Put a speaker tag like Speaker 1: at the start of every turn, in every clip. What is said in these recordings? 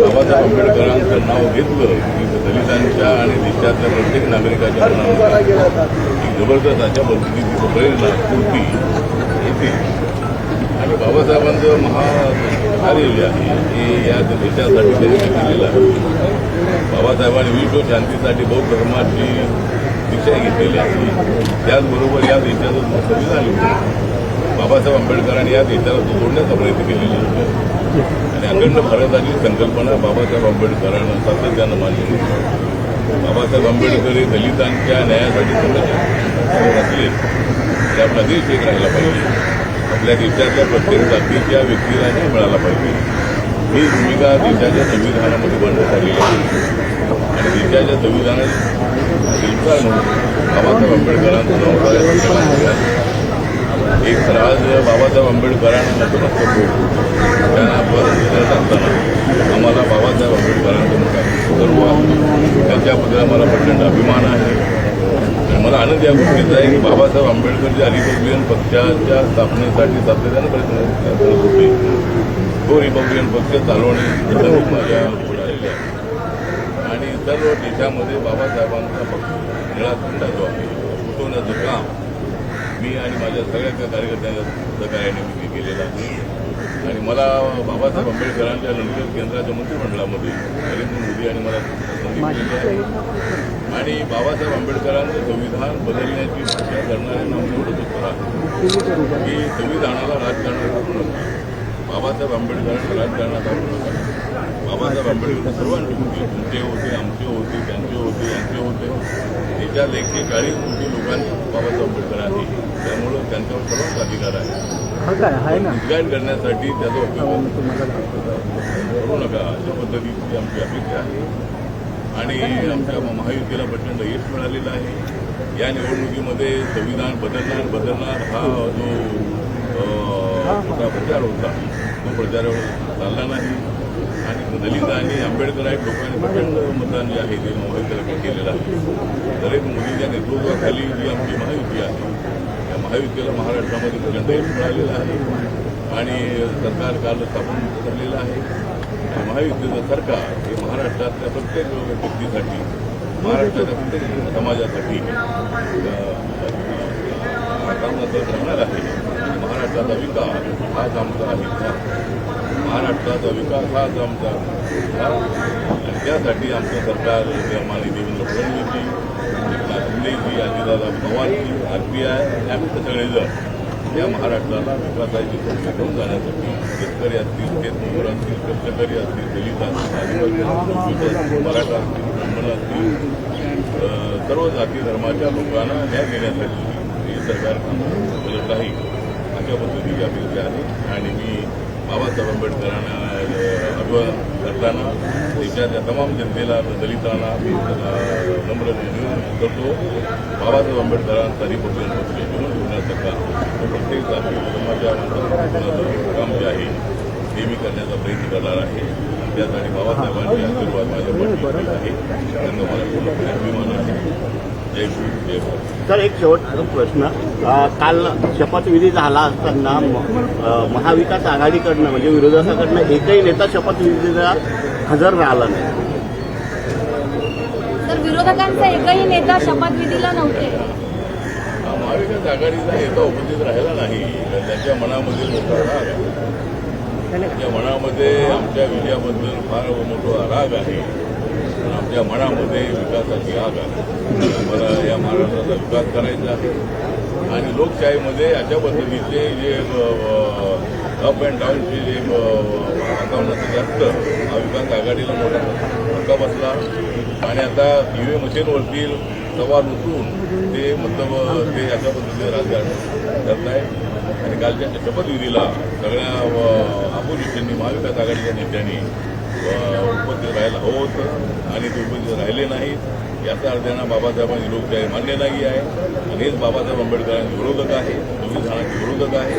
Speaker 1: बाबासाहेब आंबेडकरांचं नाव घेतलं की दलितांच्या आणि देशातल्या प्रत्येक नागरिकाच्या मनामध्ये एक जबरदस्त अशा परिस्थितीची प्रेरणा स्फूर्ती येते. आणि बाबासाहेबांचं महाकार्य जे आहे हे या देशासाठी त्यांनी केलेलं आहे. बाबासाहेबांनी विश्व शांतीसाठी बौद्ध धर्माची दिशा घेतलेली आहे. त्याचबरोबर या देशाचं संविधान लिहिलं बाबासाहेब आंबेडकरांनी या देशाला जोडण्याचा प्रयत्न केलेला होता. आणि अखंड भारताची संकल्पना बाबासाहेब आंबेडकरांना सातत्यानं मान्य होती. बाबासाहेब आंबेडकर हे दलितांच्या न्यायासाठी संघर्ष असले त्यामुळे देश एक राहिला पाहिजे. आपल्या देशातल्या प्रत्येक जातीच्या व्यक्तीला न्याय मिळाला पाहिजे. ही भूमिका देशाच्या संविधानामध्ये बंद आलेली आहे. आणि देशाच्या संविधानात शिल्पकार म्हणून बाबासाहेब आंबेडकरांचं नाव एक तर आज बाबासाहेब आंबेडकरांना नतमस्तक होतो त्यांना परत असताना आम्हाला बाबासाहेब आंबेडकरांचं मोठा सर्व त्यांच्याबद्दल मला प्रचंड अभिमान आहे. मला आनंद या गोष्टीचा आहे की बाबासाहेब आंबेडकर जे रिपब्लिकन पक्षाच्या स्थापनेसाठी सातत्यानं प्रयत्न करत होते तो रिपब्लिकन पक्ष चालवणे सर्व माझ्या पुढे आलेले आहे. आणि सर्व देशामध्ये बाबासाहेबांचा पक्ष निळा झेंडा जो आहे उठवण्याचं काम मी आणि माझ्या सगळ्या त्या सहकार्याने मी ते केलेलं आहे. आणि मला बाबासाहेब आंबेडकरांच्या लंडन केंद्राच्या मंत्रिमंडळामध्ये नरेंद्र मोदी आणि मला आणि बाबासाहेब आंबेडकरांचं संविधान बदलण्याची भाषा करणाऱ्यांना एवढंच उत्तर की संविधानाला राजकारणात आणू नका बाबासाहेब आंबेडकरांना राजकारणात आणू नका बाबासाहेब आंबेडकर सर्वांचे होते तुमचे होते आमचे होते त्यांचे होते यांचे होते. त्याच्यात एकशे चाळीस कोटी लोकांचे बाबासाहेब आंबेडकर आहे. त्यामुळं त्यांच्यावर सर्वांचा अधिकार आहे.
Speaker 2: हा
Speaker 1: गाईड करण्यासाठी त्याचा उपयोग
Speaker 2: तुम्हाला
Speaker 1: करू नका अशा पद्धतीची आमची अपेक्षा आहे. आणि आमच्या महायुतीला प्रचंड यश मिळालेलं आहे. या निवडणुकीमध्ये संविधान बदलणार बदलणार हा जो मोठा प्रचार होता तो प्रचार चालला नाही. आणि दलित आणि आंबेडकर आहेत लोकांनी प्रचंड मतदान जे आहे ते महायुतीला केलेलं आहे नरेंद्र मोदींच्या नेतृत्वाखाली जी आमची महायुती आहे त्या महायुतीला महाराष्ट्रामध्ये प्रचंड यश मिळालेलं आहे आणि सरकार काल स्थापन झालेलं आहे महायुतीचं सरकार हे महाराष्ट्रातल्या प्रत्येक व्यक्तीसाठी महाराष्ट्राच्या प्रत्येक समाजासाठी अ, काम करत राहणार आहे महाराष्ट्राचा विकास हाच आमचा आहे महाराष्ट्राचा विकास हाच आमचा आणि त्यासाठी आमचं सरकार माननीय देवेंद्र फडणवीसजी एकनाथ शिंदेजी अजितदादा पवारजी आरपीआय आम्ही सगळेजण या महाराष्ट्राला विकासाची संधी घेऊन जाण्यासाठी शेतकरी असतील शेतमजूर असतील कष्टकरी असतील दलित असतील आदिवासी असतील मराठा असतील ब्राह्मण असतील सर्व जाती धर्माच्या लोकांना न्याय देण्यासाठी हे सरकार काम करत आहे. अशा पद्धतीची अपेक्षा आहे. आणि मी बाबासाहेब आंबेडकरांना अ, अभिवादन करताना देशाच्या तमाम जनतेला दलितांना मी नम्र निवेदन करतो. बाबासाहेब आंबेडकरांचा रिपब्लिकन पक्ष जीवन ठेवण्याचं प्रत्येक जाती धर्माच्या काम जे आहे ते मी करण्याचा प्रयत्न करणार आहे. त्यासाठी बाबासाहेबांचे आशीर्वाद माझ्या आहे. त्यांना मला पूर्णपणे अभिमान आहे.
Speaker 3: सर एक शेवटचा प्रश्न. काल शपथविधी झाला असताना महाविकास आघाडीकडनं म्हणजे विरोधकाकडनं एकही नेता शपथविधीला हजर राहिला नाही.
Speaker 4: तर विरोधकांचा एकही नेता शपथविधीला नव्हते.
Speaker 1: हा महाविकास आघाडीचा नेता उपस्थित राहिला नाही त्याच्या मनामध्ये मोठा राग आहे. त्याच्या मनामध्ये आमच्या विजयाबद्दल फार मोठा राग आहे. आमच्या मनामध्ये विकासाची आग आहे. मला या महाराष्ट्राचा विकास करायचा आहे. आणि लोकशाहीमध्ये अशा पद्धतीचे जे अप अँड डाऊनचे जे वातावरणाचं जास्त हा विकास आघाडीला मोठा धक्का बसला. आणि आता ईव्हीएम मशीनवरती सवाल उचलून ते मतलब ते अशा पद्धतीने राजकारण करत आहे. आणि कालच्या शपथविधीला सगळ्या अपोजिशननी महाविकास आघाडीच्या नेत्यांनी उपस्थित राहायला हवं हो होतं. आणि ते उपस्थित राहिले नाहीत. याचा अर्थ बाबासाहेबांनी बाबासाहेबांची लोकशाही मान्य नाही आहे. आणि हेच बाबासाहेब आंबेडकरांचे विरोधक आहे. संविधानाचे विरोधक आहे.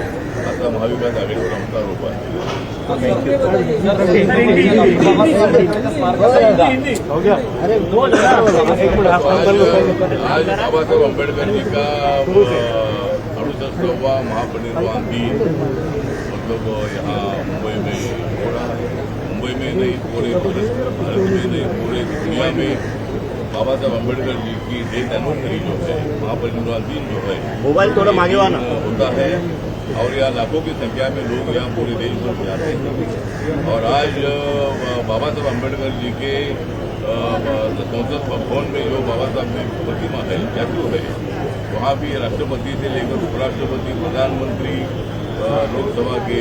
Speaker 1: असा महाविकास आघाडीवर आमचा आरोप आहे. आज बाबासाहेब आंबेडकरांनी का का अड़सठवा महापरिनिर्वाण दिन मतलब यहाँ मुंबई में मुंबई में में नहीं पूरे भारत में नहीं पूरे दुनिया में बाबा साहब अंबेडकर जी की डेथ एनिवर्सरी जो है महापरिनिर्वाण दिन जो है
Speaker 3: मोबाइल थोड़ा मागे ना।
Speaker 1: होता है और यहाँ लाखों की संख्या में लोग यहाँ पूरे देश भर से आते हैं। और आज बाबा साहब अंबेडकर जी के संसद भवन में जो बाबा साहब की प्रतिमा है स्टैचू है वहाँ भी राष्ट्रपति से लेकर उपराष्ट्रपति प्रधानमंत्री लोकसभा के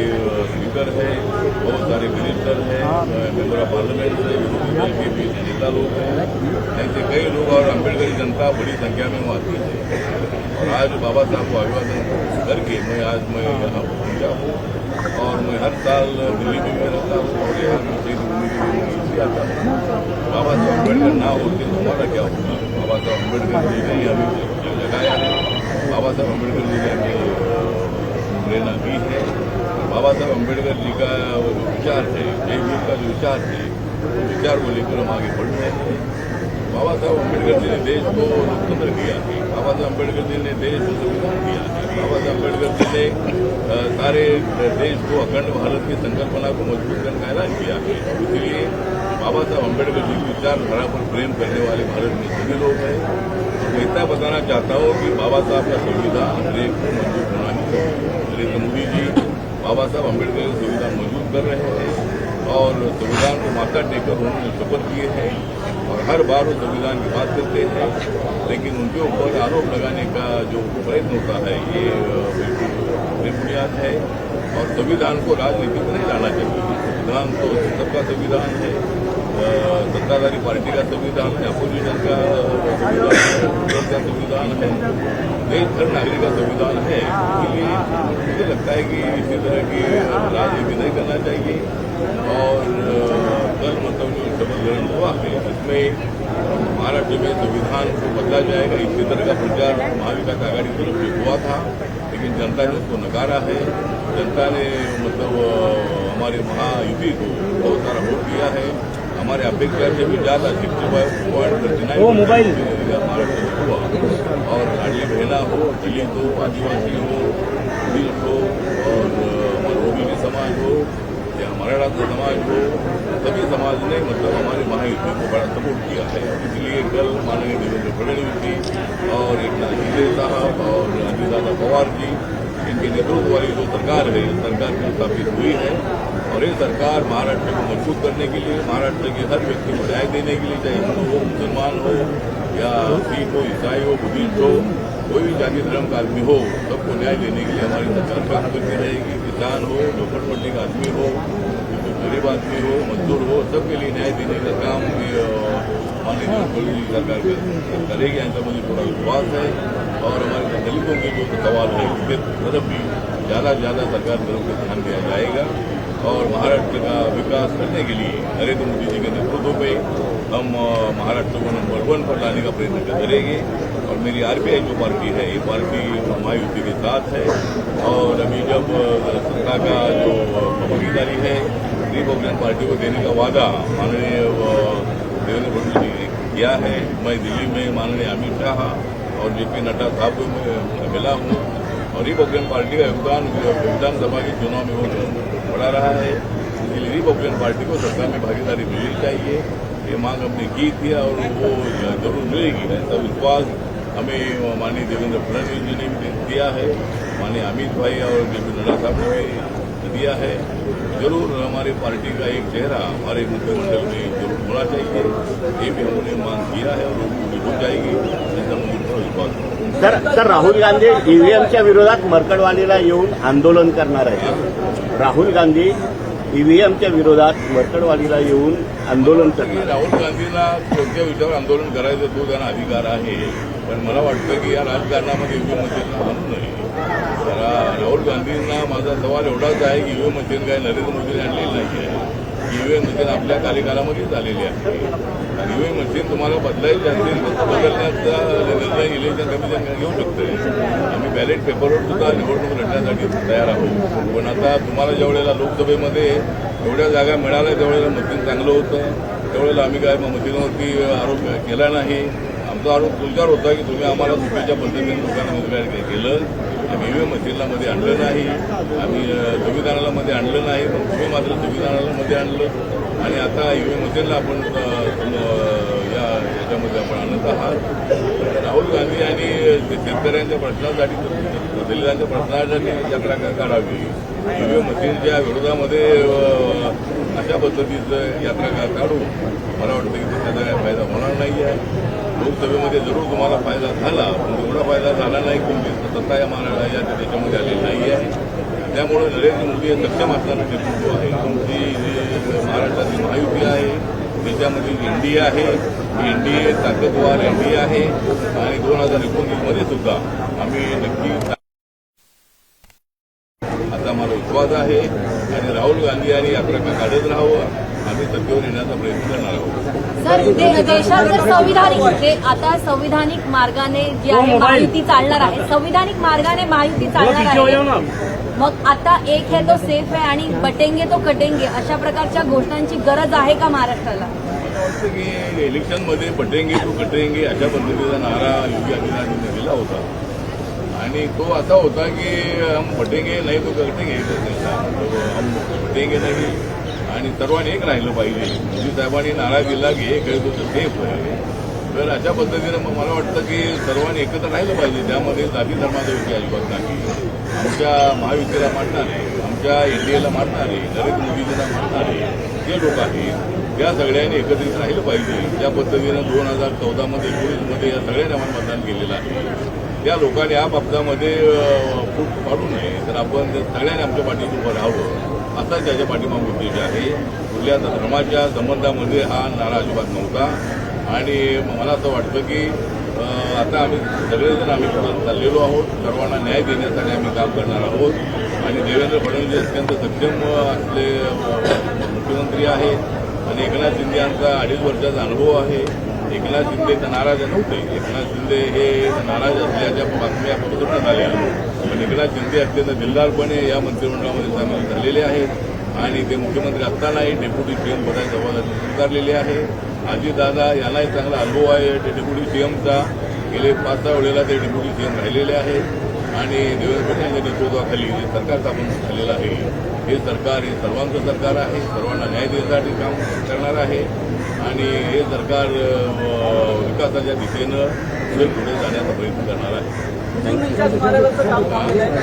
Speaker 1: स्पीकर है, बहुत सारे मिनिस्टर हैं मेंबर ऑफ़ पार्लियामेंट है, विरोधी दल के नेता लोग हैं। ऐसे कई लोग और अंबेडकर जनता बड़ी संख्या में वहाँ आती है। और आज बाबा साहब को अभिवादन करके मैं आज मैं यहाँ पहुँचा हूँ। और मैं हर साल दिल्ली में भी रहता हूँ और यहाँ शहीद भूमि के लिए आता हूँ। बाबा साहब अंबेडकर ना होते तो हमारा क्या होगा बाबा साहब अंबेडकर जी ने हमें लगाया है। बाबा साहब अंबेडकर जी ने हमें प्रेरणा दी है। बाबा साहब अंबेडकर जी का वो जो विचार है जय भीम का जो विचार है उस विचार को लेकर हम आगे बढ़ रहे हैं। बाबा साहब अंबेडकर जी ने देश को लोकतंत्र दिया है। बाबा साहब अंबेडकर जी ने देश को संविधान दिया है। बाबा साहब अंबेडकर जी ने सारे देश को अखंड भारत की संकल्पना को मज़बूत करने का ऐलान किया है। इसलिए बाबा साहब अंबेडकर जी की विचारधारा पर प्रेम करने वाले भारत में सभी लोग हैं। मैं इतना बताना चाहता हूँ कि बाबा साहब का संविधान को मंजूर होना ही। नरेंद्र मोदी जी, बाबा साहब अंबेडकर का संविधान मज़बूत कर रहे हैं और संविधान को माथा टेकर उन्होंने शपथ किए हैं और हर बार वो संविधान की बात करते हैं। लेकिन उनके ऊपर आरोप लगाने का जो प्रयत्न होता है, ये बिल्कुल बेबुनियाद है और संविधान को राजनीति में नहीं लाना चाहिए। संविधान तो सबका संविधान है। सत्ताधारी पार्टी का संविधान है अपोजिशन का संविधान है देश हर नागरिक का संविधान है इसलिए मुझे लगता है कि इसी तरह की राजनीति नहीं करना चाहिए और कल मतलब जो शपथ ग्रहण हुआ है इसमें महाराष्ट्र में संविधान को बदला जाएगा इसी तरह का प्रचार महाविकास आघाड़ी की तरफ़ से हुआ था. लेकिन जनता ने उसको नकारा है. जनता ने मतलब हमारे महायुति को बहुत सारा वोट दिया है. हमारे अपेक्षा से भी ज़्यादा सिक्सटी फाइव पॉइंट थर्टी
Speaker 2: वो मोबाइल।
Speaker 1: महाराष्ट्र हुआ और लाडली बहना हो दलित हो आदिवासी हो पुलिस हो और ओबीसी समाज हो या मराठा समाज हो सभी समाज ने मतलब हमारे महायुति को बड़ा सपोर्ट किया है इसलिए कल माननीय देवेंद्र फडणवीस जी और एक नाथ शिंदे साहब और अजीतदादा पवार जी इनके नेतृत्व वाली जो सरकार है सरकार की स्थापित हुई है और ये सरकार महाराष्ट्र को मज़बूत करने के लिए, महाराष्ट्र के हर व्यक्ति को न्याय देने के लिए चाहे हिंदू हो, मुसलमान हो, या सिख हो, ईसाई हो, बुद्धिस्ट हो, कोई भी जाति धर्म का आदमी हो, सबको न्याय देने के लिए हमारी सरकार काम करती रहेगी। किसान हो झोपड़पट्टी का आदमी हो, जो गरीब आदमी हो, मजदूर हो, सबके लिए न्याय देने का काम माननीय सरकार करेगी। ऐसा मुझे पूरा विश्वास है और हमारे दलितों के जो सवाल है, उसके तरफ़ भी ज़्यादा से ज़्यादा सरकार तरफ़ से ध्यान दिया जाएगा। और महाराष्ट्र का विकास करने के लिए नरेंद्र मोदी जी के नेतृत्व में हम महाराष्ट्र को नंबर वन पर लाने का प्रयत्न करेंगे। और मेरी आरपीआई जो पार्टी है, ये पार्टी महायुति के साथ है। और अभी जब सत्ता का जो भागीदारी है रिपब्लिकन पार्टी को देने का वादा माननीय देवेंद्र फडणवीस जी ने किया है, मैं दिल्ली में माननीय अमित शाह और जेपी नड्डा साहब को मिला हूँ। और रिपब्लिकन पार्टी का योगदान, विधानसभा के चुनाव में बहुत बड़ा रहा है। इसलिए रिपब्लिकन पार्टी को सरकार में भागीदारी मिलनी चाहिए। ये मांग हमने की थी और वो जरूर मिलेगी। ऐसा विश्वास हमें माननीय देवेंद्र फडणवीस जी ने दिया है। माननीय अमित भाई और जेपी नड्डा साहब ने दिया है। जरूर हमारी पार्टी का एक चेहरा हमारे मंत्रिमंडल में जरूर होना चाहिए। ये भी हमने मांग किया है और पूरी हो जाएगी। ऐसा मुझे विश्वास
Speaker 3: राहुल गांधी ईव्हीएमच्या विरोधात मरकडवाडीला येऊन आंदोलन करणार आहे राहुल गांधी ईव्हीएमच्या विरोधात मरकडवाडीला येऊन आंदोलन करणार.
Speaker 1: राहुल गांधींना कोणत्या विषयावर आंदोलन करायचं तो त्यांना अधिकार आहे. पण मला वाटतं की या राजकारणामध्ये ईव्हीएम मशीन आणू नये राहुल गांधींना माझा सवाल एवढाच आहे की ईव्हीएम मशीन काय नरेंद्र मोदीने आणलेली नाही आहे. ईव्हीएम मशीन आपल्या कार्यकालामध्येच आलेली आहे. आणि ईव्हीएम मशीन तुम्हाला बदलायची असेल तर बदलण्याचा निर्णय इलेक्शन कमिशन घेऊ शकते बॅलेट पेपरवर सुद्धा निवडणूक लढण्यासाठी तयार आहोत. पण आता तुम्हाला ज्या वेळेला लोकसभेमध्ये एवढ्या जागा मिळाल्या त्यावेळेला मशीन चांगलं होतं. त्यावेळेला आम्ही काय मग आरोप केला नाही. आमचा आरोप तुमच्यावर होता की तुम्ही आम्हाला चुकीच्या पद्धतीने लोकांना मिसगाईड केलं. आम्ही ईव्हीएम मशीनला मध्ये आणलं नाही. आम्ही अ, संविधानाला मध्ये आणलं नाही. पण तुम्ही मात्र संविधानाला मध्ये आणलं. आणि आता ईव्हीएम मशीनला आपण या याच्यामध्ये आपण आणत आहात. गांधी आणि शेतकऱ्यांच्या प्रश्नासाठी दलितांच्या प्रश्नासाठी यात्रा का काढावी. ईव्हीएम मशीनच्या विरोधामध्ये अशा पद्धतीचं यात्रा काढू. मला वाटतं की त्याचा काही फायदा होणार नाही आहे लोकसभेमध्ये जरूर तुम्हाला फायदा झाला पण एवढा फायदा झाला नाही कोणती सत्ता या महारा या देशामध्ये आलेली नाही आहे. त्यामुळे नरेंद्र मोदी हे सक्षम असणारं नेतृत्व आहे. तुमची जी महाराष्ट्रातली महायुती आहे त्याच्यामधील एनडीए आहे एनडीए ताकदवार एनडीए आहे आणि दोन हजार एकोणीसमध्ये सुद्धा आम्ही नक्की आता मला विश्वास आहे आणि राहुल गांधी आणि यात्रा का काढत राहावं आम्ही सत्तेवर येण्याचा प्रयत्न करणार आहोत.
Speaker 4: सर देशात जर संविधानिक आता संविधानिक मार्गाने जी आहे महायुती चालणार आहे. संविधानिक मार्गाने महायुती चालणार आहे. मग आता एक है तो सेफ आहे आणि बटेंगे तो कटेंगे अशा प्रकारच्या घोषणांची गरज आहे का महाराष्ट्राला?
Speaker 1: वाटतं की इलेक्शनमध्ये पटेंगे तो कटेंगे अशा पद्धतीचा नारा योगी आदित्यनाथने दिला होता. आणि तो असा होता की हम पटेंगे नाही तो कटेंगे हम पटेंगे नाही. आणि सर्वांनी एक राहिलं पाहिजे. मोदी साहेबांनी नारा दिला की एक आहे तो सेफ आहे. तर अशा पद्धतीनं मग मला वाटतं की सर्वांनी एकत्र राहिलं पाहिजे. त्यामध्ये जाती धर्माचा विषय अजिबात नाही. आमच्या महायुतीला मांडणारे आमच्या एनडीएला मांडणारे नरेंद्र मोदीजींना मांडणारे जे लोक आहेत या सगळ्यांनी एकत्रित राहिलं पाहिजे. ज्या पद्धतीनं दोन हजार चौदामध्ये एकोणीसमध्ये या सगळ्यांनी आम्हाला मतदान केलेलं आहे. त्या लोकांनी या बाबतामध्ये फूट पाडू नये. तर आपण सगळ्यांनी आमच्या पाठीशी उभं राहावं असा त्याच्या पाठीमाग उद्देश आहे. कुठल्या धर्माच्या संबंधामध्ये हा नारा अजिबात नव्हता. आणि मला असं वाटतं की आता आम्ही सगळेजण आम्ही चाललेलो आहोत सर्वांना न्याय देण्यासाठी आम्ही काम करणार आहोत. आणि देवेंद्र फडणवीस अत्यंत सक्षम असले मुख्यमंत्री आहेत आणि एकनाथ शिंदे यांचा अडीच वर्षाचा अनुभव आहे. एकनाथ शिंदे तर नाराज नव्हते. एकनाथ शिंदे हे नाराज असल्याच्या बातम्या पसरवण्यात आल्या पण एकनाथ शिंदे अत्यंत दिलदारपणे या मंत्रिमंडळामध्ये सामील झालेले आहेत. आणि ते मुख्यमंत्री असतानाही डेप्युटी सीएम पदाची जबाबदारी स्वीकारलेली आहे. अजितदादा यांनाही चांगला अनुभव आहे. ते डेप्युटी सीएमचा गेले पाच सहा वेळेला ते डेप्युटी सीएम राहिलेले आहेत. आणि देवेंद्र फडणवीस यांच्या नेतृत्वाखाली जे सरकार स्थापन झालेलं आहे हे सरकार हे सर्वांचं सरकार आहे. सर्वांना न्याय देण्यासाठी काम करणार आहे. आणि हे सरकार विकासाच्या दिशेनं पुढे जाण्याचा प्रयत्न करणार आहे.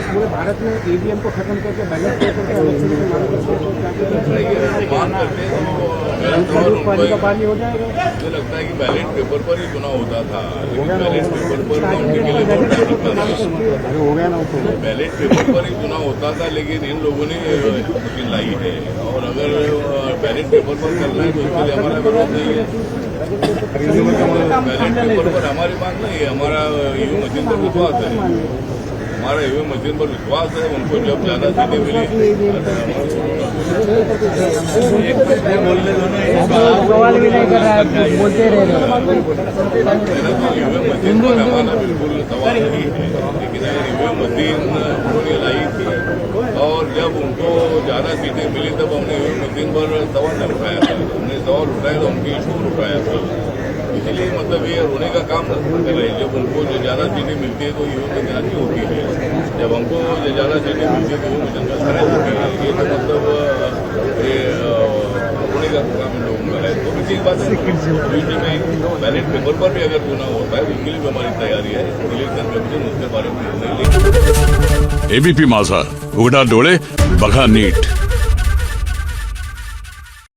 Speaker 2: पूरे भारत में ईवीएम को खत्म करके बैलेट पेपर के पानी हो जाएगा
Speaker 1: मुझे लगता है कि बैलेट पेपर पर ही चुनाव होता था। बैलेट पेपर पर
Speaker 2: हो गया ना
Speaker 1: बैलेट पेपर पर ही चुनाव होता था लेकिन इन लोगों ने लाई है, और अगर बैलेट पेपर पर करना है तो उसके लिए हमारा विरोध नहीं है। बैलेट पेपर पर हमारी बात नहीं है हमारा ईवीएम मशीन पर विश्वास है हमारा ईवीएम मशीन पर विश्वास है उनको जब ज्यादा सीटें मिली
Speaker 2: सवाल भी नहीं कर रहा है बोलते रह रहे
Speaker 1: ईवीएम मशीन पर हमारा बिल्कुल सवाल नहीं है लेकिन अगर ईवीएम मशीन उन्होंने लाई थी और जब उनको ज़्यादा सीटें मिली, तब हमने मशीन पर सवाल नहीं उठाया था। हमने सवाल उठाया तो उनके इशू उठाया था। इसलिए मतलब ये रोने का काम कर रहे जब उनको जो ज़्यादा सीटें मिलती है तो मशीन जाती होती है। जब हमको जो ज़्यादा सीटें मिलती है तो होती है। ये तो मतलब अ, ये अ, रोने का काम इन लोगों का है तो भी ठीक बात है। में बैलेट पेपर पर भी अगर गुना होता है तो उसके लिए भी हमारी तैयारी है। इलेक्शन कमीशन उसके बारे में
Speaker 5: एबीपी माझा उघडा डोळे बघा नीट।